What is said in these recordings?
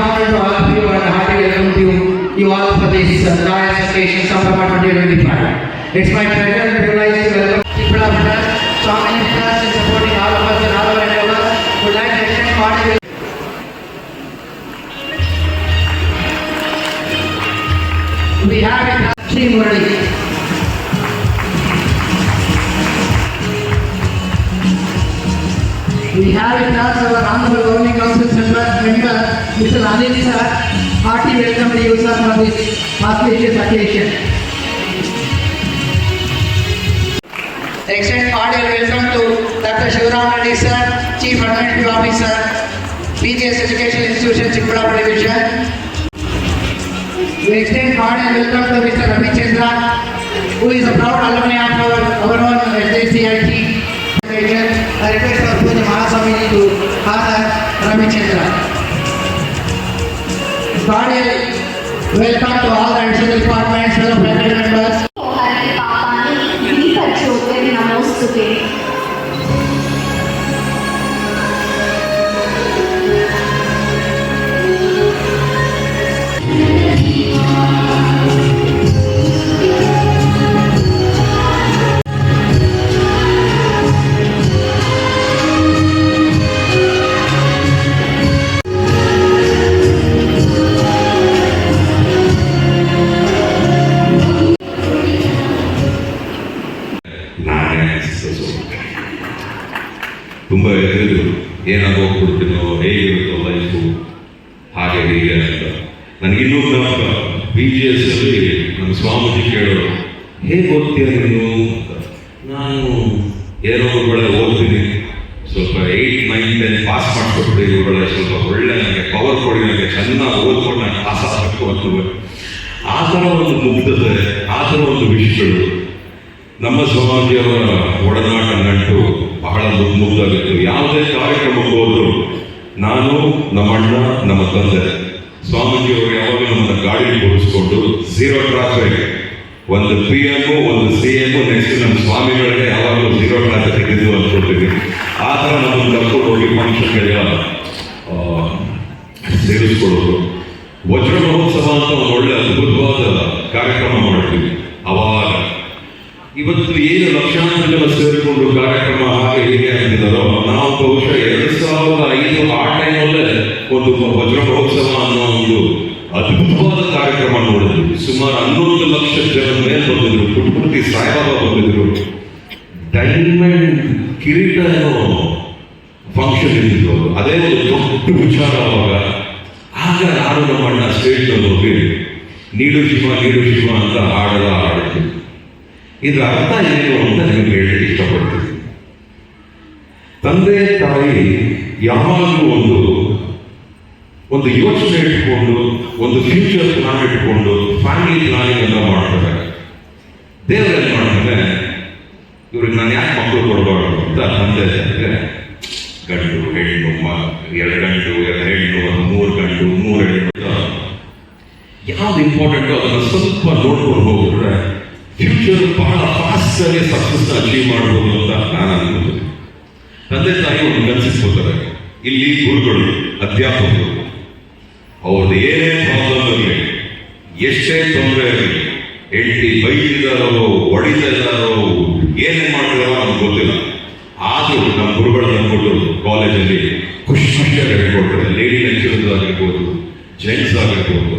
a all of you hearty welcome to you, all for this uh, joyous occasion, Sambhama 2025. It's my pleasure and privilege to welcome people of us, so many plus in supporting all of us and all our endeavors. Would like to extend hearty We have as Sri Murali. We have it as our honorable governing council member, Mr. Anil sir. Hearty welcome to you sir for this auspicious occasion. Extend cordial welcome to Dr. Shivaram Reddy sir, Chief Administrative Officer, PGS Education Institution, Chikpalapur Division. We extend cordial welcome to Mr. Ravi Chandra, who is a proud alumni of our, our own SJCIT. Mahaswamiji to honor Ravi welcome to all the additional departments, fellow faculty members. ತುಂಬ ಹೇಳಿದರು ಏನಾಗೋಗ್ಬಿಡ್ತೀನೋ ಹೇಗಿರುತ್ತೋ life ಹಾಗೆ ಹೀಗೆ ಅಂತ. ನನಗಿನ್ನೂ ಕೂಡ B G S ಅಲ್ಲಿ ನಮ್ಮ ಸ್ವಾಮೀಜಿ ಕೇಳೋರು, ಹೇಗೆ ಓದ್ತೀರ ನೀನು? ಎಂ ಒಂದು ಸಿ ನೆಕ್ಸ್ಟ್ ನಮ್ಮ ಸ್ವಾಮಿಗಳಿಗೆ ಯಾವಾಗಲೂ ಝೀರೋ ಕ್ಲಾಸ್ ಇದ್ದು ಅನ್ಕೊಳ್ತೀವಿ ಆ ಥರ ನಮ್ಮನ್ನು ಕರ್ಕೊಂಡು ಹೋಗಿ ಫಂಕ್ಷನ್ಗೆಲ್ಲ ಸೇರಿಸ್ಕೊಳ್ಳೋದು. ವಜ್ರ ಮಹೋತ್ಸವ ಅಂತ ಒಂದು ಒಳ್ಳೆ ಅದ್ಭುತವಾದ ಕಾರ್ಯಕ್ರಮ ಮಾಡ್ತೀವಿ, ಅವಾಗ. ಇವತ್ತು ಏನು ಲಕ್ಷಾಂತರ ಸೇರಿಕೊಂಡು ಕಾರ್ಯಕ್ರಮ ಹಾಗೆ ಹೇಗೆ ಅಂತಿದ್ದಾರೋ ನಾವು ಬಹುಶಃ ಎರಡು ಸಾವಿರದ ಐದು ಆ ಟೈಮಲ್ಲೇ ಒಂದು ವಜ್ರ ಮಹೋತ್ಸವ ಅನ್ನೋ ಒಂದು ಅದ್ಭುತವಾದ ಕಾರ್ಯಕ್ರಮ ನೋಡಿದ್ರು. ಸುಮಾರು ಹನ್ನೊಂದು ಲಕ್ಷ ಜನ ಮೇಲೆ ಬಂದಿದ್ರು. ಕುಟುಂಬಿ ಸಾಯಿಬಾಬಾ ಬಂದಿದ್ರು. ಡೈಮಂಡ್ ಕಿರೀಟ ಫಂಕ್ಷನ್ ಇದ್ದಿದ್ದು ಅದೇ. ಒಂದು ದೊಡ್ಡ ವಿಚಾರ ಅವಾಗ. ಆಗ ಯಾರು ನಮ್ಮ ಅಣ್ಣ ಸ್ಟೇಜ್ನಲ್ಲಿ ಹೋಗಿ, ನೀಡು ಶಿವ ನೀಡು ಶಿವ ಅಂತ ಹಾಡದ ಹಾಡಿದ್ರು. ಇದ್ರ ಅರ್ಥ ಏನು ಅಂತ ನಿಮಗೆ ಹೇಳಿ ಇಷ್ಟಪಡ್ತೀನಿ. ತಂದೆ ತಾಯಿ ಯಾವಾಗಲೂ ಒಂದು ಒಂದು ಯೋಚನೆ ಇಟ್ಟುಕೊಂಡು ಒಂದು ಫ್ಯೂಚರ್ ಪ್ಲಾನ್ ಇಟ್ಕೊಂಡು ಫ್ಯಾಮಿಲಿ ಪ್ಲಾನಿಂಗ್ ಎಲ್ಲ ಮಾಡ್ತಾರೆ. ದೇವರು ಏನ್ ಮಾಡ್ತಾರೆ? ಇವ್ರಿಗೆ ನಾನು ಯಾಕೆ ಮಕ್ಕಳು ಕೊಡಬಾರ್ದು ಅಂತ ತಂದೆ ಅಂದರೆ ಗಂಡು, ಹೆಣ್ಣು, ಮ, ಎರಡು ಗಂಡು, ಎರಡು ಹೆಣ್ಣು, ಒಂದು ಮೂರು ಗಂಡು, ಮೂರು ಹೆಣ್ಣು ಯಾವ್ದು ಇಂಪಾರ್ಟೆಂಟ್ ಅದನ್ನು ಸ್ವಲ್ಪ ನೋಡ್ಕೊಂಡು ಹೋಗಿದ್ರೆ ಫ್ಯೂಚರ್ ಬಹಳ ಫಾಸ್ಟ್ ಆಗಿ ಸಕ್ಸಸ್ ಅಚೀವ್ ಮಾಡ್ಬೋದು ಅಂತ ನಾನು ಅನ್ಕೋತೀನಿ ತಂದೆ ತಾಯಿ ಒಂದು ಕನಸಿಸ್ಕೋತಾರೆ. ಇಲ್ಲಿ ಗುರುಗಳು, ಅಧ್ಯಾಪಕರು ಅವ್ರದ್ದು ಏನೇ ಪ್ರಾಬ್ಲಮ್ ಎಷ್ಟೇ ತೊಂದರೆ ಇರಲಿ, ಹೆಂಡತಿ ಬೈದಿದ್ದಾರೋ ಹೊಡಿತಿದ್ದಾರೋ ಏನೇ ಮಾಡಿದಾರೋ ನಮ್ಗೆ ಗೊತ್ತಿಲ್ಲ. ಆದರೂ ನಮ್ಮ ಗುರುಗಳು ಕೊಟ್ಟರು ಕಾಲೇಜಲ್ಲಿ ಖುಷಿ ಖುಷಿಯಾಗಿ ಹೇಳ್ಕೊಟ್ರೆ ಲೇಡಿ ಲೆಕ್ಚರ್ಸ್ ಆಗಿರ್ಬೋದು ಜೆಂಟ್ಸ್ ಆಗಿರ್ಬೋದು.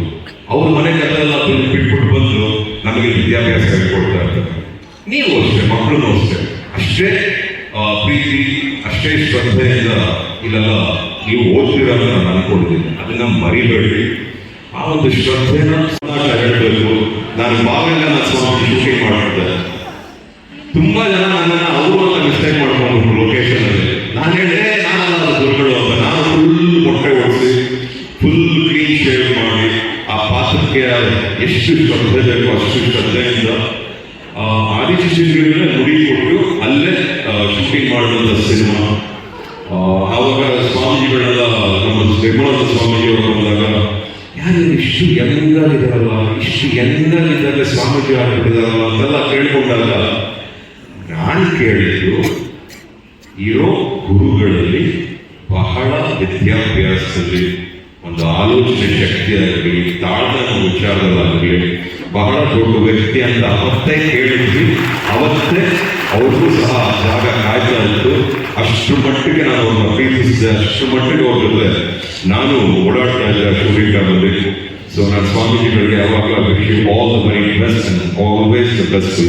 ಅವ್ರ ಮನೆ ಕಥೆಲ್ಲ ಬಿಟ್ಟು ಬಿಟ್ಬಿಟ್ಟು ಬಂದು ನಮಗೆ ವಿದ್ಯಾಭ್ಯಾಸ ಹೇಳ್ಕೊಡ್ತಾ ಇರ್ತಾರೆ. ನೀವು ಅಷ್ಟೇ ಮಕ್ಕಳು ಅಷ್ಟೇ. ಅಷ್ಟೇ ಪ್ರೀತಿ, ಅಷ್ಟೇ ಶ್ರದ್ಧೆಯಿಂದ ಇಲ್ಲೆಲ್ಲ ನೀವು ಓದ್ತೀರಾ ಅಂತ ನಾನು ಅನ್ಕೊಂಡಿದ್ದೀನಿ ಅದನ್ನ ಮರಿಬೇಡಿ. ಆ ಒಂದು ಶ್ರದ್ಧೆನ ಹೇಳಬೇಕು. ನಾನು ಬಾವೆಲ್ಲ ನಾನು ಸ್ವಾಮಿ ಶೂಟಿಂಗ್ ಮಾಡ್ತಿದ್ದೆ ತುಂಬಾ ಜನ ನನ್ನನ್ನ ಅವರು ಅಂತ ಮಿಸ್ಟೇಕ್ ಮಾಡ್ಕೊಂಡು ಲೊಕೇಶನ್ ಅಲ್ಲಿ. ನಾನು ಹೇಳಿದೆ ನಾನು ಗುರುಗಳು ಅಂತ. ನಾನು ಫುಲ್ ಮೊಟ್ಟೆ ಓಡಿಸಿ ಫುಲ್ ಕ್ಲೀನ್ ಶೇವ್ ಮಾಡಿ ಆ ಪಾತ್ರಕ್ಕೆ ಎಷ್ಟು ಶ್ರದ್ಧೆ ಬೇಕು ಅಷ್ಟು ಶ್ರದ್ಧೆಯಿಂದ ಆ, ಆದಿಶಿಶುಗಳಿಗೆ ನುಡಿ ಕೊಟ್ಟು ಅಲ್ಲೇ ಶೂಟಿಂಗ್ ಮಾಡಿದಂಥ ಸಿನಿಮಾ ಆವಾಗ ಸ್ವಾಮೀಜಿಗಳೆಲ್ಲ ನಮ್ಮ ನಿರ್ಮಲಾನಂದ ಸ್ವಾಮೀಜಿಯವರು ಬಂದಾಗ ಯಾರು ಇಷ್ಟು ಯಂಗಾಗಿದ್ದಾರಲ್ಲ ಇಷ್ಟು ಯಂಗಾಗಿದ್ದಾಗ ಸ್ವಾಮೀಜಿ ಆಗಿದ್ದಾರಲ್ಲ ಅಂತೆಲ್ಲ ಕೇಳಿಕೊಂಡಾಗ, ನಾನು ಕೇಳಿದ್ದು, ಇರೋ ಗುರುಗಳಲ್ಲಿ ಬಹಳ ವಿದ್ಯಾಭ್ಯಾಸದಲ್ಲಿ ಒಂದು ಆಲೋಚನೆ ಶಕ್ತಿ ಆಗಲಿ ತಾಳ್ಮೆನ ವಿಚಾರದಲ್ಲಾಗಲಿ ಬಹಳ ದೊಡ್ಡ ವ್ಯಕ್ತಿ ಅಂತ ಅವತ್ತೇ ಕೇಳಿದ್ವಿ. ಅವತ್ತೇ ಅವ್ರಿಗೂ ಸಹ ಜಾಗ ಕಾಯ್ತಾ ಇತ್ತು ಅಷ್ಟು ಮಟ್ಟಿಗೆ ನಾನು ಅವ್ರನ್ನ ಪ್ರೀತಿಸಿದೆ. ಅಷ್ಟು ಮಟ್ಟಿಗೆ ಅವ್ರ ನಾನು ಓಡಾಡ್ತಾ ಇದ್ದೆ ಟೈಮಲ್ಲಿ ಸೊ ನಾನು ಸ್ವಾಮೀಜಿಗಳಿಗೆ ಯಾವಾಗಲೂ wish all the very best always the best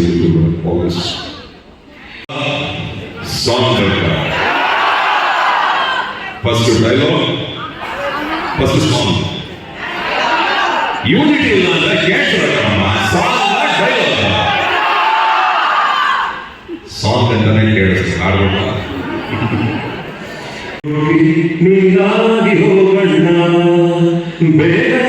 always song first dialogue first song unity ಇಲ್ಲ ಅಂತ ಕೇಳ್ತಾರಮ್ಮ ಸಾಂಗ್ ಡೈಲಾಗ್ ಸಾಂಗ್ ಅಂತಾನೆ ಕೇಳಿಸ್ತು ಹಾಡ್ಬೇಕ ನೀನಾಗಿ ಹೋಗಣ್ಣ ಬೇರೆ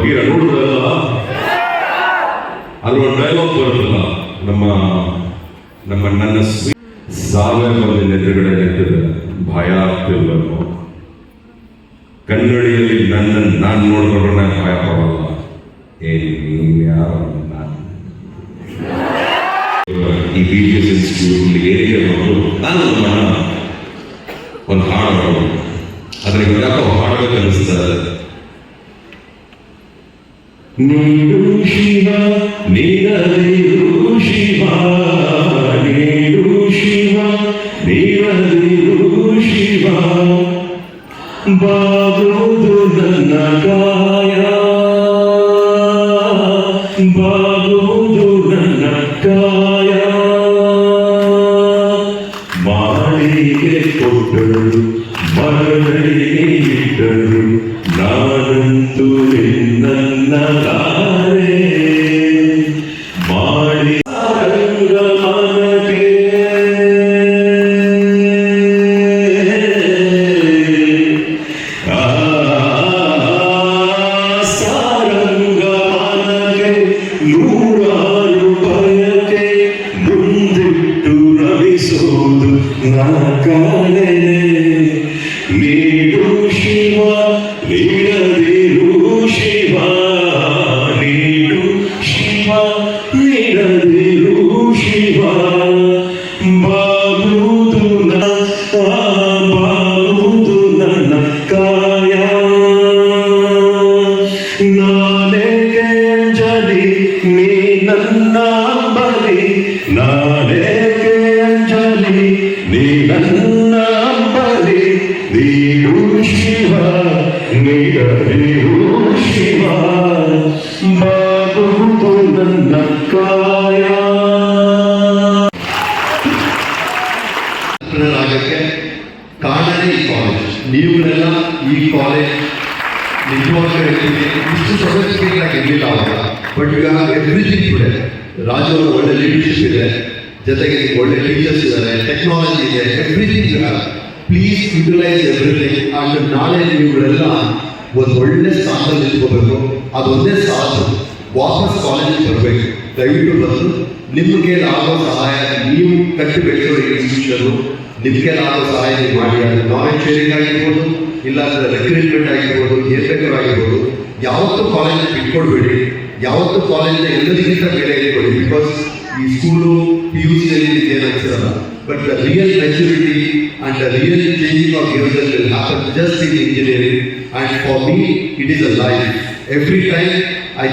ಬಗೀರ ನೋಡುದಲ್ಲ ಒಂದು ಡೈಲಾಗ್ ಬರುತ್ತಲ್ಲ, ನಮ್ಮ ನಮ್ಮ ನನ್ನ ಸಾವಯವದಲ್ಲಿ ಎದುರುಗಡೆ ನಿಂತಿದೆ. ಭಯ ಆಗ್ತಿರ್ಬೇಕು ಕನ್ನಡಿಯಲ್ಲಿ ನನ್ನ, ನಾನು ನೋಡ್ಕೊಂಡ್ರೆ ನಾನು ಭಯ ಪಡಲ್ಲ ಏ, ನೀನ್ ಈ B G S institute area ಬಂದು ನಾನು ಒಂದು ಹಾಡು ಅದ್ರ ಯಾಕೋ ನೀಡು ಶಿವ ನೀರದಿರು ಶಿವ ನೀಡು ಶಿವ ನೀರದಿರು ಶಿವ ಬಾಗುವುದು ನನ್ನ ಕಾಯ ಬಾಗುವುದು ರಾಜು ಅವರು ಒಳ್ಳೆ ಲೀಡರ್ಶಿಪ್ ಇದೆ. ಜೊತೆಗೆ ಒಳ್ಳೆ ಟೀಚರ್ಸ್ ಇದ್ದಾರೆ. ಟೆಕ್ನಾಲಜಿ ಇದೆ. ಎವ್ರಿಥಿಂಗ್ ಇದೆ ಪ್ಲೀಸ್ ಯುಟಿಲೈಸ್ ಎವ್ರಿಥಿಂಗ್ ಅಂಡ್ ನಾಳೆ ನೀವುಗಳೆಲ್ಲ ಒಂದು ಒಳ್ಳೆ ಸ್ಥಾನದಲ್ಲಿ ನಿಂತ್ಕೋಬೇಕು. ಅದೊಂದೇ ಸಾಧು. ವಾಪಸ್ ಕಾಲೇಜಿಗೆ ಬರಬೇಕು. ದಯವಿಟ್ಟು ಬಂದು ನಿಮಗೆ ಆಗೋ ಸಹಾಯ ನೀವು ಕಟ್ಟಿ ಬೆಳೆಸೋ ಇನ್ಸ್ಟಿಟ್ಯೂಷನ್ ನಿಮಗೆ ಆಗೋ ಸಹಾಯ ನೀವು ಮಾಡಿ. ಅದು ನಾಲೆಜ್ ಶೇರಿಂಗ್ ಆಗಿರ್ಬೋದು, ಇಲ್ಲಾಂದ್ರೆ ರೆಕ್ರೂಟ್ಮೆಂಟ್ ಆಗಿರ್ಬೋದು ಆಗಿರ್ಬೋದು. ಯಾವತ್ತೂ ಕಾಲೇಜ್ ಬಿಟ್ಕೊಡ್ಬೇಡಿ. ಯಾವತ್ತೂ ಕಾಲೇಜಿನ ಎಲ್ಲರಿಗಿಂತ ಮೇಲೆ ಇಟ್ಕೊಳ್ಳಿ ಬಿಕಾಸ್ ಈ ಸ್ಕೂಲು ಪಿ ಯು ಸಿಯಲ್ಲಿ ಏನು ಅನ್ಸಿರಲ್ಲ but the real maturity and the real changing of user will happen just in engineering and for me it is a life every time I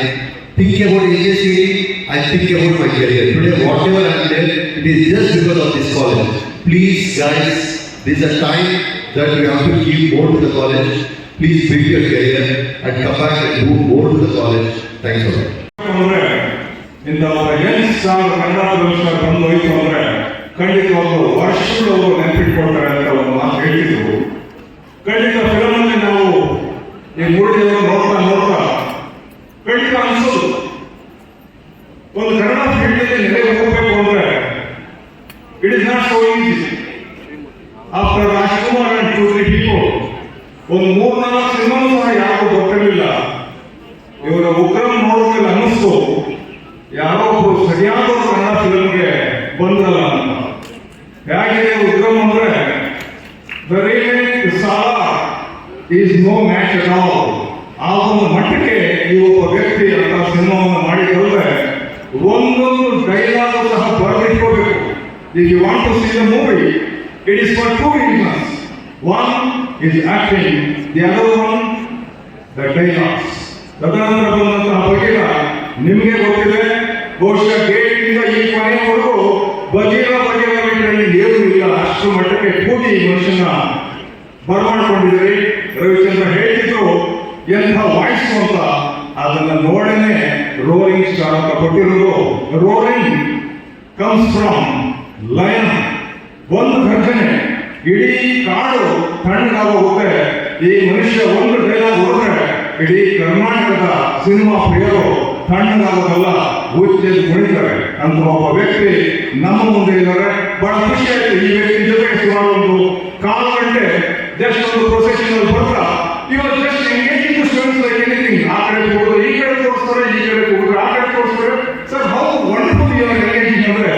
think about HSCD, I think about my career. Today, whatever I am there, it is just because of this college. Please, guys, this is a time that we have to give more to the college. Please build your career and come back and do more to the college. Thanks a lot. ಅಂದ್ರೆ ಇಂಥ ಒಬ್ಬ Young star Kannada ಫಿಲ್ಮ್ಸ್ನ ಬಂದು ಹೋಯ್ತು ಅಂದ್ರೆ ಖಂಡಿತವಾಗ್ಲೂ ವರ್ಷಗಳು ಅವರು ನೆನಪಿಟ್ಕೊಳ್ತಾರೆ ಅಂತ ಒಂದು ಮಾತು ಹೇಳ್ತಿದ್ರು. ಖಂಡಿತ ಫಿಲಮ್ ಅಲ್ಲಿ ನಾವು ಈ ಮೂಡಿದೆಯನ್ನು ನೋಡ್ತಾ ನೋಡ್ತಾ, ಖಂಡಿತ ಅನಿಸೋದು. ಒಂದು ಕನ್ನಡ ಫೀಲ್ಡ್ ನೆಲೆ ಹೋಗ್ಬೇಕು ಅಂದ್ರೆ it is not so easy after Rajkumar and two three people ಒಂದು ಮೂರ್ನಾಲ್ಕು ಸಿನಿಮಾ ಸಹ ಯಾರು ಗೊತ್ತಿರಲಿಲ್ಲ. ಇವನ ಉಗ್ರಂ ನೋಡೋದಿಲ್ಲ ಅನ್ನಿಸ್ತು. ಯಾರೋ ಒಬ್ಬರು ಸರಿಯಾದ ಕನ್ನಡ ಫಿಲಮ್ಗೆ ಬಂದಲ್ಲ ಅಂತ. ಯಾಕೆ ಉಗ್ರಂ ಅಂದ್ರೆ ದ ರಿಯಲ್ ಸಾಲ, is no match at all. ಆ ಒಂದು ಮಟ್ಟಕ್ಕೆ ಈ ಒಬ್ಬ ವ್ಯಕ್ತಿ ಅಂತ ಸಿನಿಮಾವನ್ನು ಮಾಡಿಕೊಂಡ್ರೆ, ಒಂದೊಂದು ಡೈಲಾಗ್ ಸಹ ಬರೆದಿಟ್ಕೋಬೇಕು. If you want to see the movie it is for two reasons one is acting the other one the dialogues ತದನಂತರ ಬಂದಂತಹ ಬಗೆಯ ನಿಮಗೆ ಗೊತ್ತಿದೆ, ಬಹುಶಃ ಗೇಟಿಂದ ಈ ಕೊನೆಯವರೆಗೂ ಬಗೆಯ ಬಗೆಯ ಏನೂ ಇಲ್ಲ. ಅಷ್ಟು ಮಟ್ಟಕ್ಕೆ ಈ ಮನುಷ್ಯನ ಬರಮಾಡಿಕೊಂಡಿದ್ದೀರಿ. ರವಿಚಂದ್ರ ಹೇಳಿದ್ರು ಎಂಥ ವಾಯ್ಸ್ ಅಂತ. ಅದನ್ನ ನೋಡೇನೆ ರೋರಿಂಗ್ ಸ್ಟಾರ್ ಅಂತ ಕೊಟ್ಟಿರೋದು. Roaring comes from lion. ಒಂದು ಘರ್ಷಣೆ ಇಡೀ ಕಾಡು ತಣ್ಣಗಾಗೋಗುತ್ತೆ. ಈ ಮನುಷ್ಯ ಒಂದು ಡೈಲಾಗ್ ಹೊರಡ್ರೆ ಇಡೀ ಕರ್ನಾಟಕದ ಸಿನಿಮಾ ಪ್ರಿಯರು ತಣ್ಣಗಾಗೋದಲ್ಲ ಹುಚ್ಚೆದ್ದು ಕುಣಿತಾರೆ ಅಂತ ಒಬ್ಬ ವ್ಯಕ್ತಿ ನಮ್ಮ ಮುಂದೆ ಇದ್ದಾರೆ. ಬಹಳ ಖುಷಿ ಆಯ್ತು ಈ ವ್ಯಕ್ತಿ ಸುಮಾರು ಒಂದು ಕಾಲು ಗಂಟೆ ಜಸ್ಟ್ ಒಂದು ಪ್ರೊಸೆಷನ್ ಅಲ್ಲಿ ಬರ್ತಾ. ಈ ಕಡೆ ಈ ಆ ಕಡೆ ತೋರಿಸ್ತಾರೆ. Sir how wonderful you are engaging ಅಂದ್ರೆ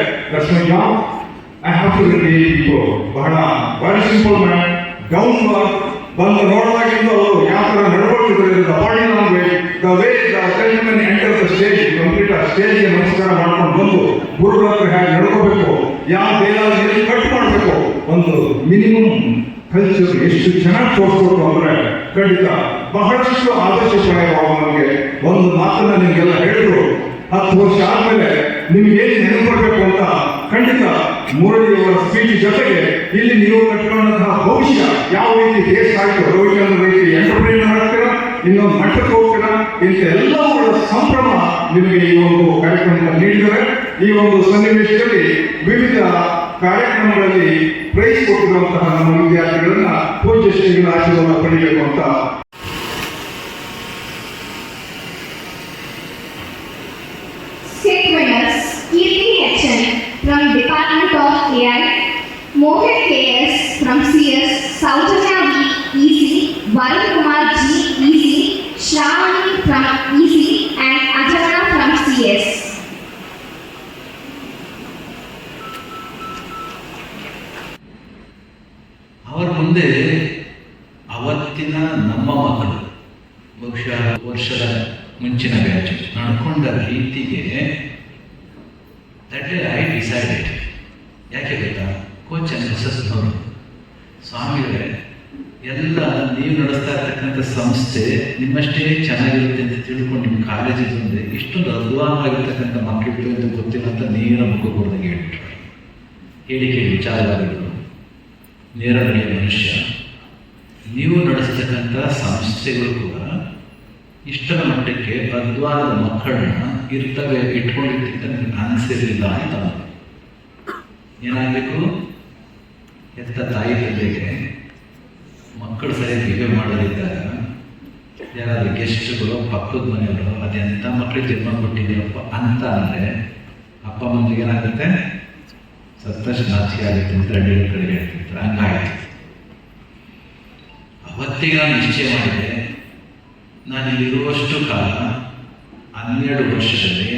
ಟು ಬಹಳ ಸಿಂಪಲ್ ಮ್ಯಾನ್ ಡೌನ್ ವರ್ಕ್ ಬಂದು ನೋಡಲಾಗಿದ್ದು ಯಾವ ಥರ ಜೆಂಟಲ್ಮನ್ ಎಂಟರ್ ಕಂಪ್ಲೀಟ್ ಆ ನಮಸ್ಕಾರ ಮಾಡ್ಕೊಂಡು ಬಂದು ಗುರುಗಳ ಹತ್ರ ಹೇಗೆ ನಡ್ಕೋಬೇಕು. ಯಾವ ಬೇಲಾಗಿ ಕಟ್ ಮಾಡಬೇಕು. ಒಂದು ಮಿನಿಮಮ್ ಕಲ್ಚರ್ ಎಷ್ಟು ಚೆನ್ನಾಗಿ ತೋರಿಸ್ಬೇಕು ಅಂದ್ರೆ ಖಂಡಿತ ಬಹಳಷ್ಟು ಆದರ್ಶಪ್ರಾಯವಾಗ ನಮಗೆ ಒಂದು ಮಾತನ್ನ ನಿಮಗೆಲ್ಲ ಹೇಳಿದ್ರು. ಹತ್ತು ವರ್ಷ ಆದ್ಮೇಲೆ ನಿಮ್ಗೆ ಏನು ನೆನಪಡ್ಬೇಕು ಅಂತ ಖಂಡಿತ ಮುರಳಿಯವರ ಸ್ಪೀಚ್ ಜೊತೆಗೆ ಇಲ್ಲಿ ನೀವು ಕಟ್ಕೊಂಡಂತಹ ಭವಿಷ್ಯ ಯಾವ ರೀತಿ ದೇಶ ಆಯ್ತು ಅನ್ನೋ ರೀತಿ ಎಂಟರ್ಪ್ರೀನ್ ಆಗ್ತೀರಾ ಇನ್ನೊಂದು ಮಟ್ಟಕ್ಕೆ ಹೋಗ್ತೀರಾ ಇಂಥ ಎಲ್ಲವುಗಳ ಸಂಭ್ರಮ ನಿಮಗೆ ಈ ಒಂದು ಕಾರ್ಯಕ್ರಮ ನೀಡಿದರೆ ಈ ಒಂದು ಸನ್ನಿವೇಶದಲ್ಲಿ ವಿವಿಧ ಕಾರ್ಯಕ್ರಮಗಳಲ್ಲಿ ಪ್ರೈಸ್ ಕೊಟ್ಟಿರುವಂತಹ ನಮ್ಮ ವಿದ್ಯಾರ್ಥಿಗಳನ್ನ ಪೂಜ್ಯ ಶ್ರೀಗಳ ಆಶೀರ್ವಾದ ಪಡೆಯಬೇಕು ಅಂತ Mohan KS from CS, South India EC, Varun ಹೇಳಿ ಕೇಳಿ ನೇರನೆಯ ನೇರ ಮನುಷ್ಯ. ನೀವು ನಡೆಸತಕ್ಕಂಥ ಸಂಸ್ಥೆಗಳು ಕೂಡ ಇಷ್ಟರ ಮಟ್ಟಕ್ಕೆ ಅದ್ವಾರದ ಮಕ್ಕಳನ್ನ ಇರ್ತವೆ ಇಟ್ಕೊಂಡಿರ್ತಿದ್ದ ನನಗೆ ಅನಿಸಿರಲಿಲ್ಲ ಅಂತ. ಏನಾಗಬೇಕು? ಎತ್ತ ತಾಯಿ ತಂದೆಗೆ ಮಕ್ಕಳು ಸರಿಯಾಗಿ ಬಿಹೇವ್ ಮಾಡೋದಿದ್ದಾಗ ಯಾರಾದ್ರೂ ಗೆಸ್ಟ್ಗಳು, ಪಕ್ಕದ ಮನೆಯವರು ಅದೆಂಥ ಮಕ್ಕಳಿಗೆ ಜನ್ಮ ಕೊಟ್ಟಿದ್ದೀರಪ್ಪ ಅಂತ ಅಂದರೆ ಅಪ್ಪ ಅಮ್ಮನಿಗೆ ಏನಾಗುತ್ತೆ? ಸತ್ತಷ್ಟು ನಾಚಿಕೆ ಆಗುತ್ತೆ ಅಂತ ಕಡೆಗೆ ಹೇಳ್ತಿರ್ತಾರೆ ಹಂಗಾಯ್ತು ಅವತ್ತಿಗೆ ನಾನು ನಿಶ್ಚಯ ಮಾಡಿದೆ ನಾನು ಇಲ್ಲಿರುವಷ್ಟು ಕಾಲ, ಹನ್ನೆರಡು ವರ್ಷದಲ್ಲಿ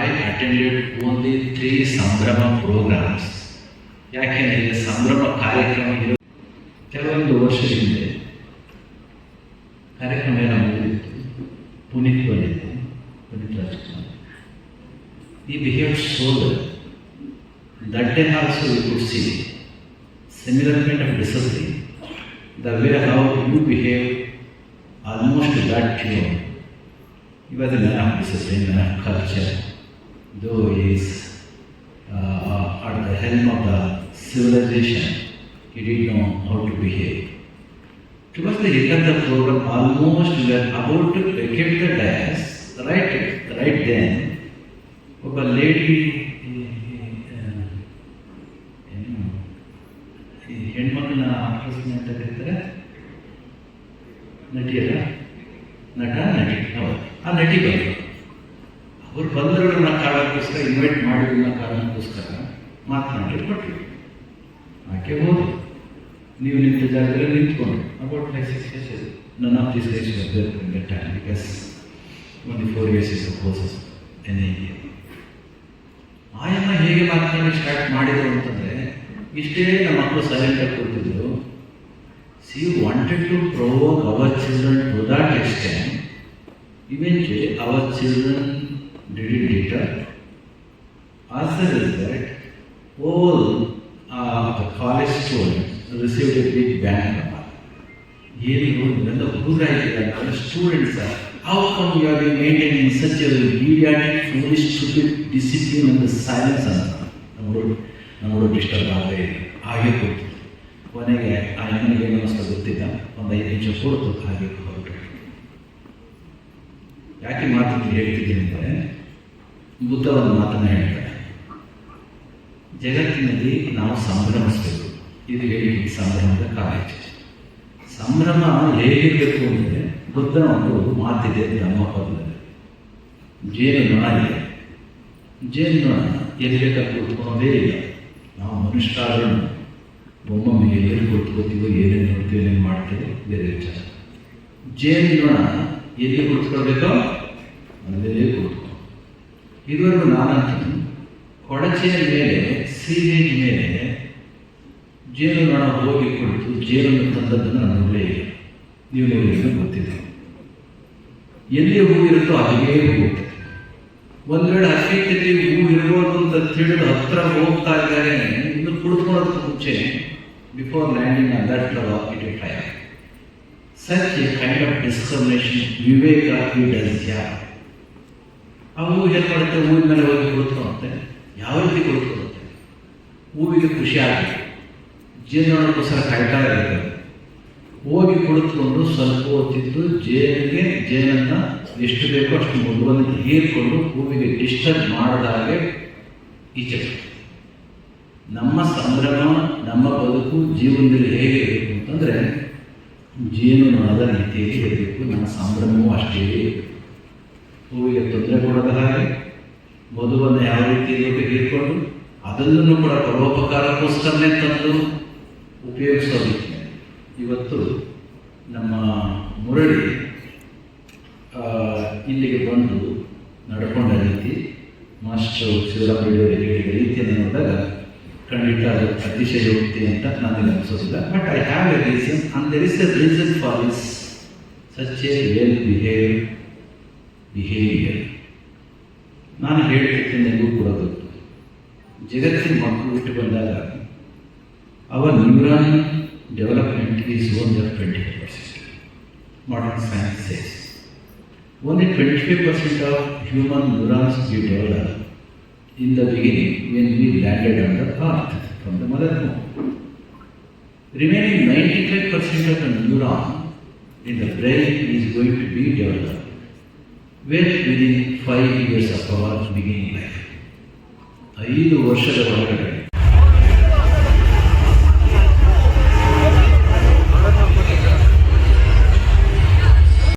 I attended only three Sambhrama programs ಯಾಕೆಂದರೆ ಸಂಭ್ರಮ ಕಾರ್ಯಕ್ರಮ ಇರೋ ಕೆಲವೊಂದು ವರ್ಷ ಹಿಂದೆ ಕಾರ್ಯಕ್ರಮ ಏನೋ ಮುಗಿದಿತ್ತು. ಪುನೀತ್ ಬಂದಿತ್ತು ಪುನೀತ್ ರಾಜ್ಕುಮಾರ್. ಈ behave so well that day also we could see similar kind of discipline. The way how you behave, almost that pure. He was a man of discipline, man of culture, though he is uh, at the helm of the civilization, he did know how to behave. Towards the end of the program, almost we were about to vacate the dais, right, right then, ಒಬ್ಬ lady ಆಕರ್ಷಣೆ ಅಂತ ಕರೀತಾರೆ. ನಟಿಯಲ್ಲ ನಟ, ನಟಿ. ಹೌದು. ಆ ನಟಿ ಬಂದರು. ಅವ್ರು ಬಂದರು ನನ್ನ ಕಾರಣಕ್ಕೋಸ್ಕರ ಇನ್ವೈಟ್ ಮಾಡಿದ್ರು ಅನ್ನೋ ಕಾರಣಕ್ಕೋಸ್ಕರ ಮಾತನಾಡಿ ಕೊಟ್ಟರು ಆಕೆ ಹೋದ್ರು. ನೀವು ನಿಂತ ಜಾಗದಲ್ಲಿ ನಿಂತ್ಕೊಂಡು about like six years of this that time because only four years is courses and I ಆಯಮ್ಮ ಹೇಗೆ ಮಾತನಾಡಿ ಸ್ಟಾರ್ಟ್ ಮಾಡಿದರು ಅಂತಂದ್ರೆ, ಇಷ್ಟೇ ನಮ್ಮ ಮಕ್ಕಳು ಸೈಲೆಂಟಾಗಿ ಕೂತಿದ್ರು. She wanted to provoke our children to that extent eventually our children did it better as the result all uh, the college students received a big bank award. ಏನು ಇವೆಲ್ಲ ಹುಡುಗರಾಗಿದ್ದಾರೆ students how come you are maintaining such mediatic foolish stupid discipline and silence ಅಂತ ನೋಡು ನೋಡು disturb ಆಗದೆ ಇದೆ ಹಾಗೆ ಕೂತು ಕೊನೆಗೆ ಆ ಅಣ್ಣನಿಗೆ ಅನಿಸ್ತಾ ಗೊತ್ತಿಲ್ಲ. ಒಂದು ಐದು ನಿಮಿಷ ಕೊಡ್ತು ಹಾಗೆ ಹೊರಟು. ಯಾಕೆ ಮಾತು ಹೇಳ್ತಿದ್ದೀನಿ ಅಂದರೆ ಬುದ್ಧ ಒಂದು ಮಾತನ್ನು ಹೇಳ್ತಾರೆ. ಜಗತ್ತಿನಲ್ಲಿ ನಾವು ಸಂಭ್ರಮಿಸಬೇಕು. ಇದು ಹೇಳಿ ಸಂಭ್ರಮದ ಕಾಲ ಸಂಭ್ರಮ ಹೇಗಿರಬೇಕು ಅಂದರೆ ಬುದ್ಧನ ಒಂದು ಮಾತಿದೆ ನಮ್ಮ ಪದದಲ್ಲಿ. ಜೇನು ನೊಣ ಇದೆ. ಜೇನು ನೊಣ ಎಲ್ಲಿ ಬೇಕಾದ್ರೂ ಕೂತ್ಕೊಳ್ಳೋದೇ ಇಲ್ಲ. ನಾವು ಮನುಷ್ಯರಾದ್ರೂ ಒಮ್ಮೊಮ್ಮೆ ಎಲ್ಲಿ ಕೂತ್ಕೋತೀವೋ ಏನೇನು ನೋಡ್ತೀವಿ ಏನೇನು ಮಾಡ್ತೀವಿ. ಬೇರೆ ವಿಚಾರ. ಜೇನು ನೊಣ ಎಲ್ಲಿ ಕೂತ್ಕೊಳ್ಬೇಕೋ ಅಲ್ಲೇ ಕೂತ್ಕೊ ಇದುವರೆಗೂ ನಾನಂತೂ ಕೊಡಚೆಯ ಮೇಲೆ ಸೀರೆಯ ಮೇಲೆ ಜೇನು ನೋಣ ಹೋಗಿ ಕುಳಿತು ಜೇನನ್ನು ತಂದದ್ದನ್ನು ನಾನು ನೋಡಲೇ ಇಲ್ಲ. ನೀವು ನೋಡಿದ್ರೆ ಗೊತ್ತಿದೆ ಎಲ್ಲಿ ಹೂ ಇರುತ್ತೋ ಅಲ್ಲಿಗೆ ಹೋಗುತ್ತೆ ಒಂದು ವೇಳೆ ಹಕ್ಕಿಯಲ್ಲಿ ಹೂ ಇರ್ಬೋದು ಅಂತ ತಿಳಿದು ಹತ್ರ ಹೋಗ್ತಾ ಇದ್ದಾರೆ. ಇನ್ನು ಕುಳಿತುಕೊಳ್ಳೋದಕ್ಕೆ ಮುಂಚೆ before landing on that rock it fly such a kind of discrimination ವಿವೇಕ ಈ does ಯಾ ಅವು ಏನು ಮಾಡುತ್ತೆ? ಹೂವಿನ ಮೇಲೆ ಹೋಗಿ ಕುಳಿತುಕೊಳ್ಳುತ್ತೆ ಯಾವ ರೀತಿ ಕುಳಿತುಕೊಳ್ಳುತ್ತೆ ಹೂವಿಗೆ ಖುಷಿ ಆಗುತ್ತೆ ಜೇನುನೊಣಕ್ಕೋಸ್ಕರ ಕಾಯ್ತಾ ಇರುತ್ತೆ ಹೋಗಿ ಕುಳಿತುಕೊಂಡು ಸ್ವಲ್ಪ ಹೊತ್ತಿದ್ದು ಜೇನಿಗೆ ಜೇನನ್ನು ಎಷ್ಟು ಬೇಕೋ ಅಷ್ಟು ಮಗುವನ್ನು ಹೀರ್ಕೊಂಡು ಹೂವಿಗೆ ಡಿಸ್ಟರ್ಬ್ ಮಾಡದಾಗೆ ಈಚೆ. ನಮ್ಮ ಸಂಭ್ರಮ, ನಮ್ಮ ಬದುಕು ಜೀವನದಲ್ಲಿ ಹೇಗೆ ಇರಬೇಕು ಅಂತಂದರೆ ಜೀವನದ ರೀತಿಯಲ್ಲಿ ಇರಬೇಕು ನಮ್ಮ ಸಂಭ್ರಮವೂ ಅಷ್ಟೇ. ಹೂವಿಗೆ ತೊಂದರೆ ಕೊಡದ ಹಾಗೆ, ಮಧುವನ್ನು ಯಾವ ರೀತಿಯಲ್ಲಿ ತೆಗೆದುಕೊಂಡು ಅದನ್ನು ಕೂಡ ಪರೋಪಕಾರಕ್ಕೋಸ್ಕರನೇ ತಂದು ಉಪಯೋಗಿಸೋದಕ್ಕೆ ಇವತ್ತು ನಮ್ಮ ಮುರಳಿ ಇಲ್ಲಿಗೆ ಬಂದು ನಡ್ಕೊಂಡ ರೀತಿ, ಮಾಸ್ಟರ್ ಶಿವರಾಮ್ ಹೇಳಿದ ರೀತಿಯನ್ನು ನೋಡಿದಾಗ ಖಂಡಿತ ಅದು ಅತಿಶಯೋಕ್ತಿ ಅಂತ ನನಗೆ ಅನಿಸೋದಿಲ್ಲ but I have a reason and there is a reason for this such a well behave behaviour ನಾನು ಹೇಳ್ತಿರ್ತೇನೆ ನಿಮಗೂ ಕೂಡ ಗೊತ್ತು ಜಗತ್ತಿನ ಮಕ್ಕಳು ಬಿಟ್ಟು ಬಂದಾಗ hour neuron development is only twenty five percent modern science says only twenty five percent of human neurons be develop In the beginning when we landed on the earth from the mother home remaining ninety five percent of the neuron in the brain is going to be developed well within five years of our beginning life. ಐದು ವರ್ಷದ ಒಳಗಡೆ